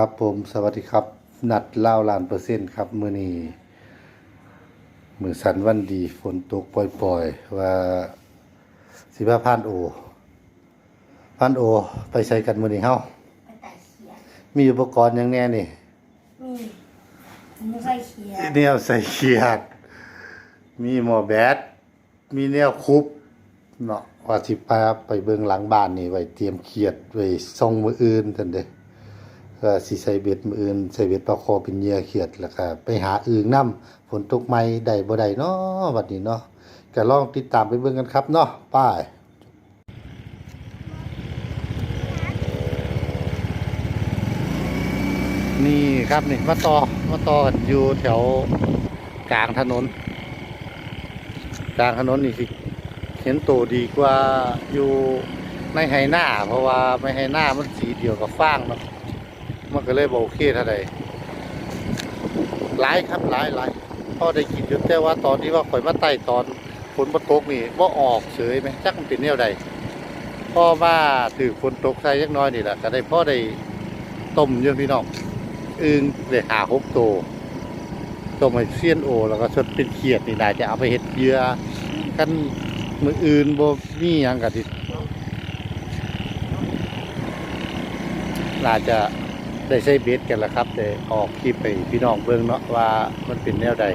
ครับผมสวัสดีครับ นัดเล่าล้านเปอร์เซ็นต์ครับมื้อนี้มือสันวันดีฝนตกปล่อยๆ ว่าสิพาพานโอพานโอ ไปใช้กันมื้อนี้เฮาไปไต่เขียดมีอุปกรณ์หยังแน่นี่มีมีไส้เขียดแนวใส่เขียด มีหมอแบตมีแนวคุบเนาะว่าสิพาไปเบิ่งหลังบ้านนี่ไว้เตรียมเขียดไว้ส่งมื้ออื่นซั่นเด้ ก็สิใส่เบ็ดมืออื่นใส่เบ็ดปลาคอเป็นเหยื่อเขียดแล้วก็ไปหาอึ่งนํฝนตกใหม่ได้บ่ได้เนาะบัดนี้เนาะก็ลองติดตามไปเบิ่งกันครับเนาะป้ายนี่ครับนี่มาต่อมาต่อกันอยู่แถวกลางถนน กลางถนนนี่สิเห็นโตดีกว่าอยู่ในไฮหน้า เพราะว่าไม่ไฮหน้ามันสีเดียวกับฟางเนาะ มันก็เลยบโอเคเท่าใดหลายครับหลายหลายพอได้กินอยู่แต่ว่าตอนที่ว่าข่อยมาไต่ตอนฝนมาตกนี่ว่าออกเฉยไหมจักมันเป็นแนวใดพ่อว่าถือฝนตกใส่ยักน้อยนี่แหละก็ได้พ่อได้ต้มเยอะพี่น้องอึงเลยหาหกตัวตัวมาเซียนโอ แล้วก็ชดเป็นเขียดนี่ได้จะเอาไปเห็ดเหยื่อกันมืออื่นบ่มีหยังกะทิน่าจะ ได้ใช้เบ็ดกันละครับแต่ออกคลิปไปพี่น้องเบิ่งเนาะว่ามันเป็นแนวใด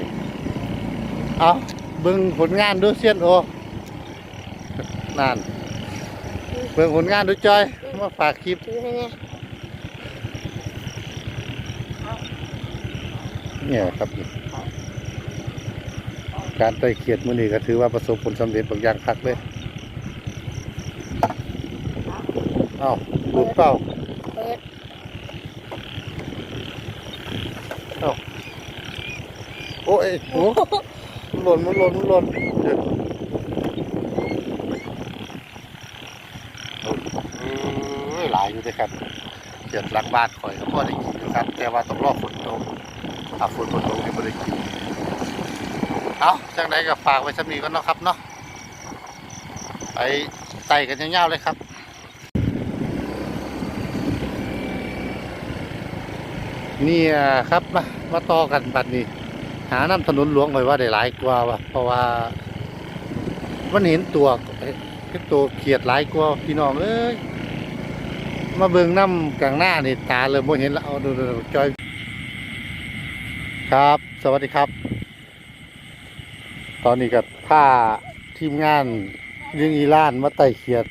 เอาเบิ่งผลงานดูเซียนโอนั่นเบิ่งผลงานดูจอยมาฝากคลิปเนี่ยครับการไต่เขียดมือนี้ก็ถือว่าประสบผลสำเร็จบางอย่างคักเลย เอ้าหลุดเปล่า เปิดโอ้ยโอ้หล่นมันหล่นมันหล่นเดี๋ยวเอ้ยหลายอยู่เลยครับเขียดหลังบ้านข่อยก็พอได้กินครับ แต่ว่าต้องรอฝนตกถ้าฝนบ่ตกนี่บ่ได้กินเอาจังไดก็ฝากไว้สำนีก่อนเนาะครับเนาะไปไต่กันยาวๆเลยครับ นี่ครับมามาต่อกันบัดนี้ หาน้ำถนนหลวงไว้ว่าได้หลายกว่าวะเพราะว่ามันเห็นตัวเห็นตัวเขียดหลายกว่าพี่น้องเอ้ยมาเบิ่งน้ำกลางหน้านี่ตาเริ่มบ่เห็นแล้วเอาดูจอยครับ สวัสดีครับ ตอนนี้กับผ้าทีมงานยิงอีล่านมาไต่เขียด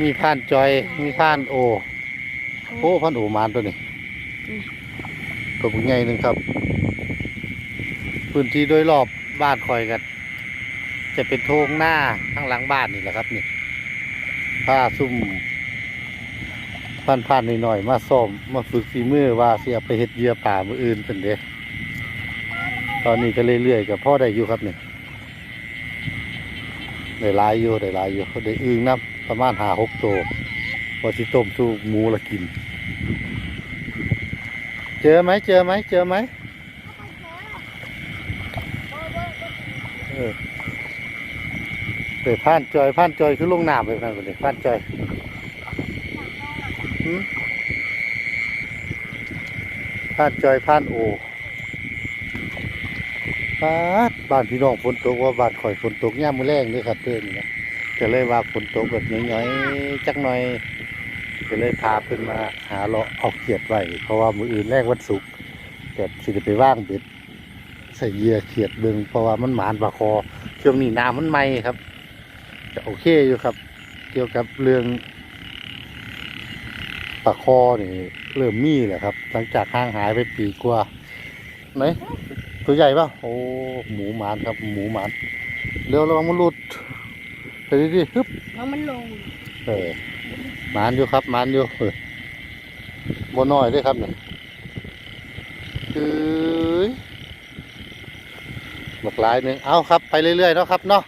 มีผ่านจอยมีผ่านโอโอ้ผ่านโอมานตัวนี้ ตัวบุญใหญ่หนึ่งครับ พื้นที่โดยรอบบ้านคอยกัน จะเป็นโทงหน้าข้างหลังบ้านนี่แหละครับนี่ผ้าซุ่มผ่านหน่อยๆมาซ่อมมาฝึกฝีมือว่าเสียไปเฮ็ดเยื่อป่ามืออื่นเป็นเด้ตอนนี้ก็เรื่อยๆกับพ่อได้อยู่ครับเนี่ยได้ลายอยู่ได้ลายอยู่ได้อึงน้ำประมาณหาหกตัวพอสิต้มสู้หมูละกิน จอไหมเจอไหมเจอไหมเออเปิดผ่านจอยผ่านจอยคือลงน้ำไปผ่านไปเลยผ่านจอยผ่านจอยผ่านโอบ้านบ้านพี่น้องฝนตกว่าบ้านข่อยฝนตกย่ามมือแรงเลยครับเพื่อนนี่นะเลยว่าฝนตกแบบน้อยๆจักหน่อย ก็เลยพาเพิ่นมาหาเลาะเอาเขียดไว้เพราะว่ามืออื่นแรกวันศุกร์แต่สิจะไปว่างเบ็ดใส่เหยื่อเขียดเบิงเพราะว่ามันหมานปลาคอช่วงนี้น้ำมันไหมครับจะโอเคอยู่ครับ เกี่ยวกับเรื่องปลาคอนี่เริ่มมีแหละครับ หลังจากห่างหายไปปีกว่าไหนตัวใหญ่ป่ะโอ้หมูหมานครับ หมูหมานเร็วระวังมันหลุดไปดิดิฮึบแล้วมันลง เออมานอยู่ครับมานอยู่บนน้อยด้วยครับเนี่ยเอ้ยบักหลายหนึ่งเอาครับ ไปเรื่อยๆเนาะครับเนาะ